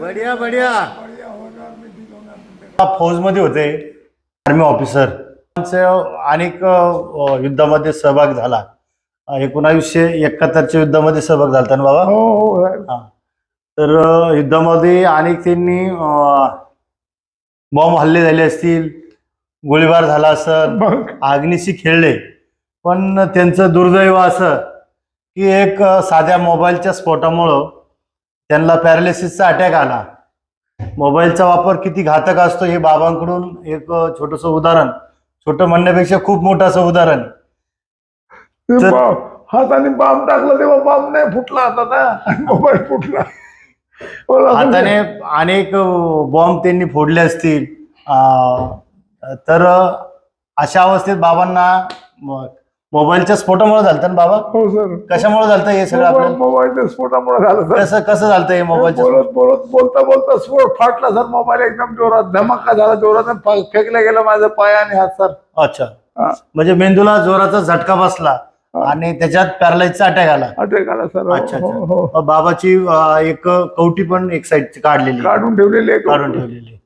बढिया बढिया फौजमध्ये होते. आर्मी ऑफिसर अनेक युद्धामध्ये सहभाग झाला. एकोणावीसशे एकाहत्तरच्या युद्धामध्ये सहभाग झाला ना बाबा? हो हो. हा. तर युद्धामध्ये अनेक त्यांनी बॉम्ब हल्ले झाले असतील गोळीबार झाला असेल मग? अग्निशी खेळले. पण त्यांचं दुर्दैव असं की एक साध्या मोबाईलच्या स्फोटामुळं त्यांना पॅरालिसिसचा अटॅक आला. मोबाईलचा वापर किती घातक असतो हे बाबांकडून एक छोटंसं उदाहरण छोटं म्हणण्यापेक्षा खूप मोठं असं उदाहरण ते तर- हाताने बाम टाकला तेव्हा बाम नाही फुटला आता ना? मोबाईल फुटला. मला असं- हाताने अनेक बॉम्ब त्यांनी फोडले असतील. अ, तर अशा अवस्थेत बाबांना म- मोबाईलच्या स्फोटामुळे झालं ना बाबा? हो सर. कशामुळे झालं हे सगळं मोबाईल आपलं? मोबाईलच्या स्फोटामुळे झालं सर. कसं कसं झालं हे मोबाईलच्या बोलत बोलत बोलता बोलता स्फोट फाटला सर. मोबाईल एकदम जोरात धमाका झाला जोरात आणि फा- फेकला गेला माझा पाय आणि हात सर. अच्छा. हा. म्हणजे मेंदूला जोराचा झटका बसला आणि त्याच्यात पॅरालाइजचा अटॅक आला. अटॅक आला सर. हो, अच्छा हो, हो. बाबाची अ, एक कवटी पण एक साईड काढलेली. काढून ठेवलेली काढून ठेवलेली.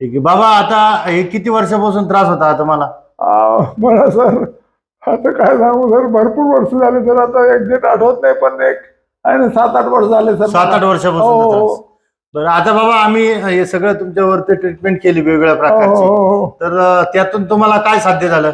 ठीक आहे. बाबा आता हे किती वर्षापासून त्रास होता तुम्हाला? आ, मला सर. आता काय सांगू सर भरपूर वर्ष झाले सर आता एक्झॅक्ट आठवत नाही पण एक आहे ना सात आठ वर्ष झाले सर. सात आठ हो, वर्षापासून हो, त्रास. बरं आता बाबा आम्ही हे सगळं तुमच्यावरती ट्रीटमेंट केली वेगवेगळ्या हो, प्रकारची. हो, हो. तर अ, त्यातून तुम्हाला काय साध्य झालं?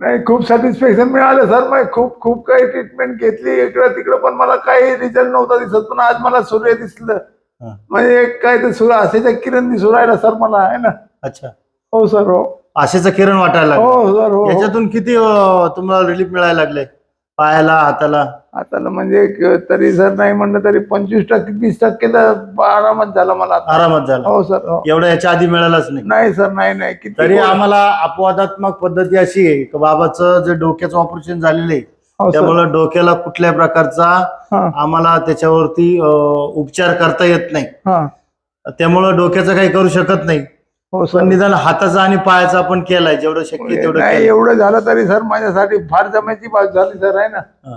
नाही खूप सॅटिस्फॅक्शन मिळालं सर. मग खूप खूप काही ट्रीटमेंट घेतली इकडं तिकडं पण मला काही रिझल्ट नव्हता दिसत. पण आज मला सूर्य दिसलं. हा. म्हणजे एक काय ते सूर्य असेच्या किरण दिसू राहिला सर मला आहे ना. अच्छा. हो सर हो. आशेचं किरण वाटायला लागलं. हो सर हो, हो. याच्यातून किती अ, तुम्हाला रिलीफ मिळायला लागले? पायाला हाताला? आता ना म्हणजे तरी सर नाही म्हणलं तरी पंचवीस टक्के तीस टक्के तर आरामात झाला मला आता. आरामात झाला. हो सर हो. एवढं याच्या आधी मिळालंच नाही. नाही सर नाही नाही. किती तरी आम्हाला अपवादात्मक पद्धती अशी आहे की बाबाचं जे डोक्याचं ऑपरेशन झालेलं आहे हो, सर. त्यामुळे डोक्याला कुठल्या प्रकारचा हा. आम्हाला त्याच्यावरती अ, उपचार करता येत नाही. हा. त्यामुळं डोक्याचं काही करू शकत नाही. हो पण सर निदान हाताचा आणि पायाचा आपण केलाय जेवढं शक्य तेवढं नाही केलंय. एवढं झालं तरी सर माझ्यासाठी फार जमायची बात झाली सर आहे ना? हा.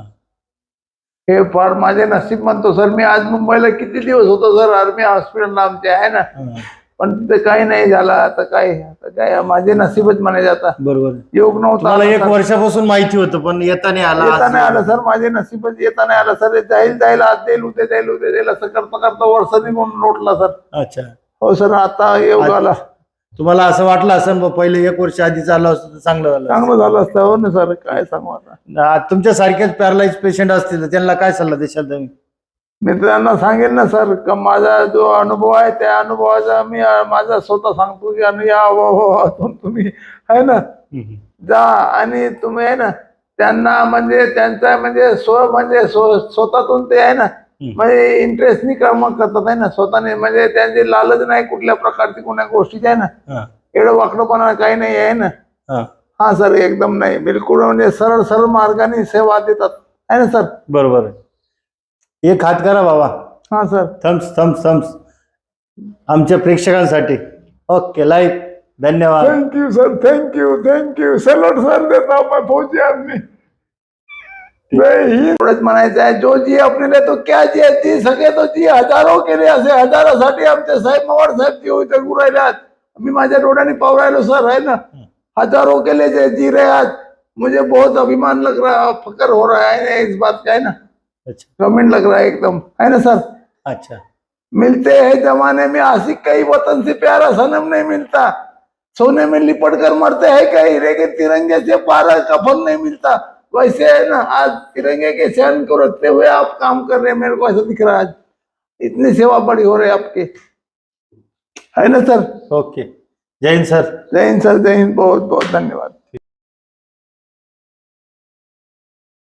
हे फार माझे नशीब म्हणतो सर. मी आज मुंबईला किती दिवस होतो सर? आर्मी हॉस्पिटल आमचे आहे ना? हा. पण ते काही नाही झालं आता काय आता काय माझे नशीबच म्हणायचे आता. बरोबर. योग नव्हता तुम्हाला एक. वर्षापासून माहिती होतं पण येता नाही आला येता नाही आलं सर माझे नशीबच येता नाही आलं सर. जाईल जाईल आज देईल उद्या जाईल उद्या जाईल असं करता करता वर्ष निघून लोटला सर. अच्छा. हो सर आता योग आला. तुम्हाला असं वाटलं असं बा, पहिले एक वर्ष आधी चाललं असतं तर चांगलं झालं असतं. चांगलं झालं असतं हो ना सर? काय सांगू आता? आ, तुमच्या सारखेच पॅरालाइज पेशंट असतील तर त्यांना काय सल्ला देशाल तुम्ही? मी त्यांना सांगेन ना सर का माझा जो अनुभव आहे त्या अनुभवाचा मी अं, माझा स्वतः सांगतो की आणि या अनुभवातून तुम्ही आहे ना? जा आणि तुम्ही आहे ना त्यांना म्हणजे त्यांचा म्हणजे स्व म्हणजे स्व- स्वतःतून ते आहे ना म्हणजे इंटरेस्टनी काम करतात आहे ना? स्वतःने म्हणजे त्यांची लालच नाही कुठल्या प्रकारची कोणत्या गोष्टीची आहे ना? एवढं वाकडपणा काही नाही आहे ना? हा. सर एकदम नाही. बिलकुल म्हणजे सरळ सरळ मार्गाने सेवा देतात आहे ना सर? बरोबर एक हात करा बाबा. हा सर. Thumbs thumbs thumbs. आमच्या प्रेक्षकांसाठी. Okay like. धन्यवाद. Thank you sir thank you thank you salute sir देता फौजी आदमी एवढंच म्हणायचं आहे जो जी अपने लिए तो क्या जी जी सके तो जी हजारो केले असे हजारासाठी आमचे साहेब मवाड साहेब जी जगू राहिल्यात. मी माझ्या डोळ्याने पाहू राहिलो सर है ना? हजारों के लिए जे जी रहे आज मुझे बहुत अभिमान लग रहा है फकर हो रहा है ना इस बात का है ना? अच्छा. कमेंट लग रहा है एकदम. है ना सर? अच्छा. मिलते हैं जमाने में आशिक कई वतन से प्यारा सनम नहीं मिलता. सोने में लिपट कर मरते हैं कहीं लेकिन तिरंगे से पारा कफन नहीं मिलता. वैसे है ना आज तिरंगे के चयन को रखते हुए आप काम कर रहे हैं मेरे को ऐसा दिख रहा है आज। इतनी सेवा बड़ी हो रही है आपकी। है ना सर? ओके। जय हिंद सर। जय हिंद सर। जय हिंद बहुत बहुत धन्यवाद।